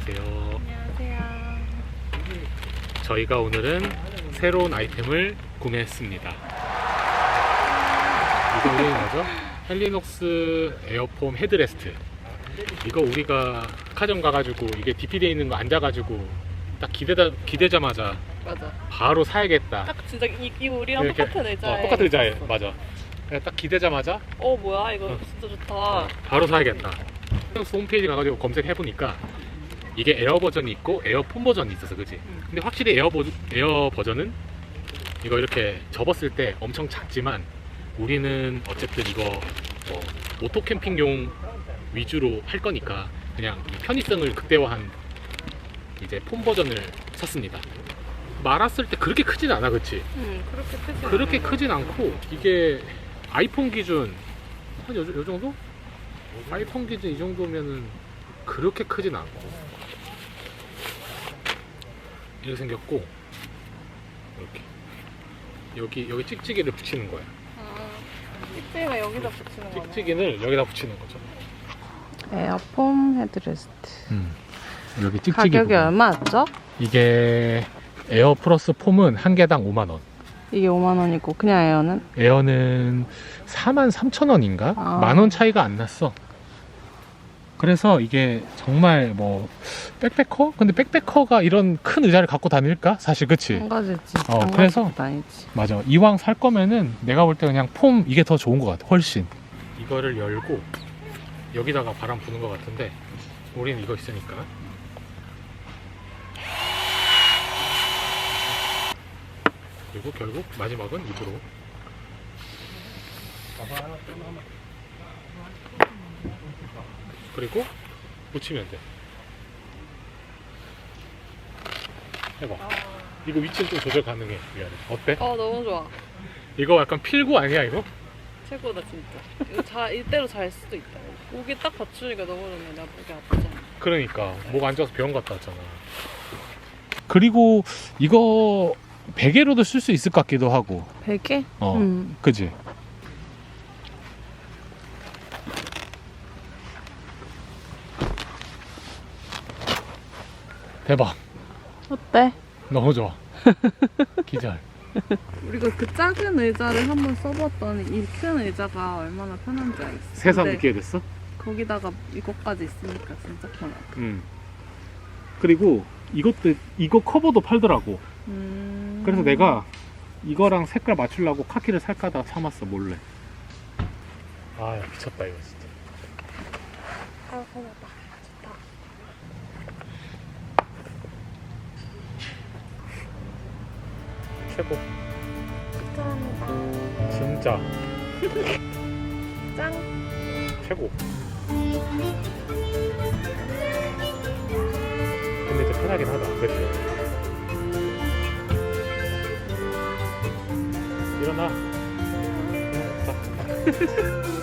안녕하세요. 안녕하세요. 저희가 오늘은 새로운 아이템을 구매했습니다. 이거 이름이 뭐죠? 헬리녹스 에어폼 헤드레스트. 이거 우리가 카정 가가지고 이게 DP되어 있는 거 앉아가지고 딱 기대다, 기대자마자 맞아. 바로 사야겠다. 딱 진짜 이, 이 우리랑 이렇게, 똑같은 의자에. 어, 똑같은 의자에 맞아. 그냥 딱 기대자마자 어 뭐야 이거 어. 진짜 좋다. 어, 바로 사야겠다. 헬리녹스 홈페이지 가가지고 검색해보니까 이게 에어 버전이 있고 에어폰 버전이 있어서 그지? 음. 근데 확실히 에어, 버, 에어 버전은 이거 이렇게 접었을 때 엄청 작지만 우리는 어쨌든 이거 뭐 오토 캠핑용 위주로 할 거니까 그냥 이 편의성을 극대화한 이제 폰 버전을 샀습니다. 말았을 때 그렇게 크진 않아, 그치? 음 그렇게 크지. 그렇게 않아요. 크진 않고 이게 아이폰 기준 한 요, 요 정도? 아이폰 기준 이 정도면은 그렇게 크진 않고 이렇게 생겼고 이렇게 여기 여기 찍찍이를 붙이는 거야. 아, 찍찍이가 여기다 붙이는 거네. 찍찍이를 여기다 붙이는 거죠. 에어폼 헤드레스트. 음. 여기 찍찍이 가격이 부분. 얼마였죠? 이게 에어 플러스 폼은 한 개당 5만 원. 이게 5만 원이고 그냥 에어는 에어는 4만 3천 원인가? 아. 만원 차이가 안 났어. 그래서 이게 정말 뭐 백패커? 근데 백패커가 이런 큰 의자를 갖고 다닐까? 사실 그치? 한 가지지. 어, 한 그래서- 아니지. 맞아. 이왕 살 거면은 내가 볼 때 그냥 폼 이게 더 좋은 것 같아. 훨씬. 이거를 열고 여기다가 바람 부는 것 같은데 우리는 이거 있으니까. 그리고 결국 마지막은 입으로. 그리고 붙이면 돼. 해봐. 이거 위치는 좀 조절 가능해. 미안해. 어때? 어 너무 좋아. 이거 약간 필구 아니야 이거? 최고다 진짜. 이거 자 이대로 잘 수도 있다. 목이 딱 받추니까 너무 좋네. 나 목이 아프잖아. 그러니까 목안 좋아서 병원 갔다 왔잖아. 그리고 이거 베개로도 쓸 수 있을 것 같기도 하고. 베개? 어, 음. 그지? 대박. 어때? 너무 좋아. 기절. 우리가 그 작은 의자를 한번 써봤더니 이 큰 의자가 얼마나 편한지 알겠어. 새삼 근데 느끼게 됐어? 거기다가 이것까지 있으니까 진짜 편하다. 음. 그리고 이것도 이거 커버도 팔더라고. 음. 그래서 내가 이거랑 색깔 맞추려고 카키를 살까 하다가 참았어 몰래 아 미쳤다 이거 진짜 아 편하다. 좋다. 최고 감사합니다. 진짜 짱. 최고 근데 진짜 편하긴 하다 그치? 일어나 자.